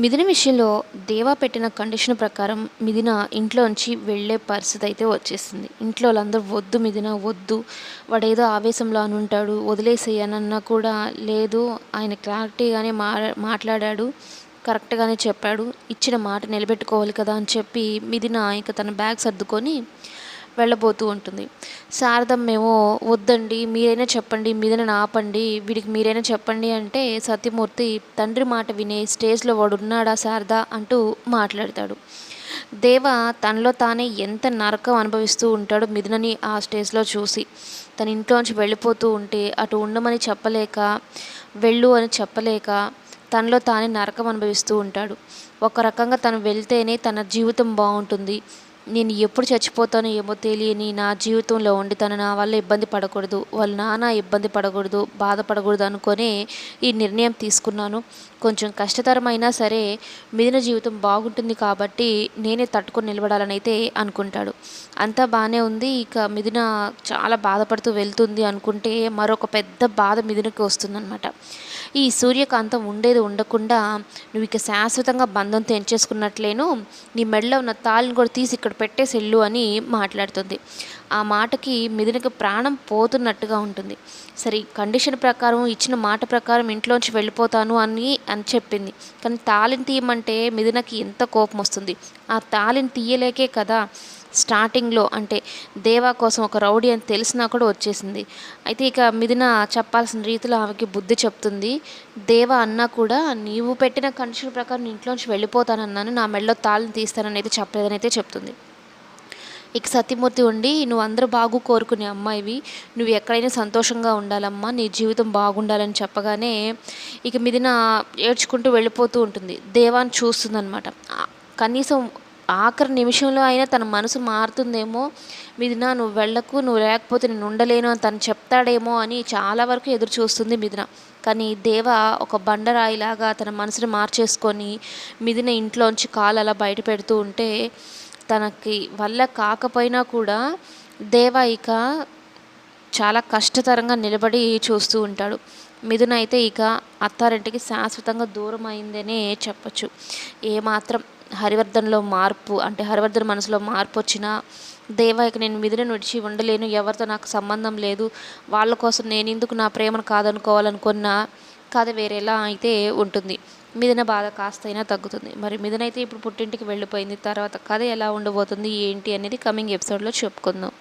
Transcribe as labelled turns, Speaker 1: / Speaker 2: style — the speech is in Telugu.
Speaker 1: మిథున విషయంలో దేవా పెట్టిన కండిషన్ ప్రకారం మిథున ఇంట్లోంచి వెళ్ళే పరిస్థితి అయితే వచ్చేసింది. ఇంట్లో వాళ్ళందరూ వద్దు మిథున వద్దు. వాడు ఏదో ఆవేశంలో అని ఉంటాడు వదిలేసేయనన్నా కూడా లేదు. ఆయన క్లారిటీగానే మా మాట్లాడాడు కరెక్ట్గానే చెప్పాడు. ఇచ్చిన మాట నిలబెట్టుకోవాలి కదా అని చెప్పి మిథున ఇక తన బ్యాగ్ సర్దుకొని వెళ్ళబోతూ ఉంటుంది. శారదమ్మేమో వద్దండి మీరైనా చెప్పండి మీదైనా ఆపండి వీడికి మీరైనా చెప్పండి అంటే సత్యమూర్తి తండ్రి మాట వినే స్టేజ్లో వాడు ఉన్నాడా శారద అంటూ మాట్లాడతాడు. దేవ తనలో తానే ఎంత నరకం అనుభవిస్తూ ఉంటాడో మిథునని ఆ స్టేజ్లో చూసి తన ఇంట్లోంచి వెళ్ళిపోతూ ఉంటే అటు ఉండమని చెప్పలేక వెళ్ళు అని చెప్పలేక తనలో తానే నరకం అనుభవిస్తూ ఉంటాడు. ఒక రకంగా తను వెళ్తేనే తన జీవితం బాగుంటుంది. నేను ఎప్పుడు చచ్చిపోతానో ఏమో తెలియని నా జీవితంలో ఉండి తను నా వల్ల ఇబ్బంది పడకూడదు వాళ్ళ నాన్న ఇబ్బంది పడకూడదు బాధపడకూడదు అనుకొని ఈ నిర్ణయం తీసుకున్నాను. కొంచెం కష్టతరమైనా సరే మిగిలిన జీవితం బాగుంటుంది కాబట్టి నేనే తట్టుకొని నిలబడాలని అయితే అనుకుంటాడు. అంతా బాగానే ఉంది ఇక మిథున చాలా బాధపడుతూ వెళ్తుంది అనుకుంటే మరొక పెద్ద బాధ మిథునకి వస్తుందన్నమాట. ఈ సూర్యకాంతం ఉండేది ఉండకుండా నువ్వు ఇక శాశ్వతంగా బంధం తెంచేసుకున్నట్లేను నీ మెడలో ఉన్న తాళిని కూడా తీసి ఇక్కడ పెట్టేసి వెళ్ళు అని మాట్లాడుతుంది. ఆ మాటకి మిథునకి ప్రాణం పోతున్నట్టుగా ఉంటుంది. సరే కండిషన్ ప్రకారం ఇచ్చిన మాట ప్రకారం ఇంట్లోంచి వెళ్ళిపోతాను అని అని చెప్పింది. కానీ తాళిని తీయమంటే మిథునకి ఎంత కోపం వస్తుంది. ఆ తాళిని తీయలేకే కదా. స్టార్టింగ్లో అంటే దేవా కోసం ఒక రౌడీ అని తెలిసినా కూడా వచ్చేసింది. అయితే ఇక మిదిన చెప్పాల్సిన రీతిలో ఆమెకి బుద్ధి చెప్తుంది. దేవా అన్నా కూడా నీవు పెట్టిన కండిషన్ ప్రకారం ఇంట్లోంచి వెళ్ళిపోతానన్నాను నా మెడలో తాళిని తీస్తానని అయితే చెప్పలేదని అయితే చెప్తుంది. ఇక సత్యమూర్తి ఉండి నువ్వు అందరూ బాగు కోరుకునే అమ్మాయివి. నువ్వు ఎక్కడైనా సంతోషంగా ఉండాలమ్మా. నీ జీవితం బాగుండాలని చెప్పగానే ఇక మీదిన ఏడ్చుకుంటూ వెళ్ళిపోతూ ఉంటుంది. దేవాన్ని చూస్తుందనమాట కనీసం ఆఖరి నిమిషంలో అయినా తన మనసు మారుతుందేమో మిథున నువ్వు వెళ్ళకు నువ్వు లేకపోతే నేను ఉండలేను అని తను చెప్తాడేమో అని చాలా వరకు ఎదురు చూస్తుంది మిథున. కానీ దేవ ఒక బండరాయిలాగా తన మనసుని మార్చేసుకొని మిథున ఇంట్లోంచి కాలు అలా బయట పెడుతూ ఉంటే తనకి వల్ల కాకపోయినా కూడా దేవ ఇక చాలా కష్టతరంగా నిలబడి చూస్తూ ఉంటాడు. మిథున అయితే ఇక అత్తారింటికి శాశ్వతంగా దూరం అయిందనే చెప్పచ్చు. ఏమాత్రం హరివర్ధన్లో మార్పు అంటే హరివర్ధన్ మనసులో మార్పు వచ్చినా దేవా ఇక నేను మిథున విడిచి ఉండలేను ఎవరితో నాకు సంబంధం లేదు వాళ్ళ కోసం నేను ఎందుకు నా ప్రేమను కాదనుకోవాలనుకున్నా కథ వేరేలా అయితే ఉంటుంది. మిదిన బాధ కాస్తైనా తగ్గుతుంది. మరి మిథున ఇప్పుడు పుట్టింటికి వెళ్ళిపోయింది. తర్వాత కథ ఎలా ఉండబోతుంది ఏంటి అనేది కమింగ్ ఎపిసోడ్లో చెప్పుకుందాం.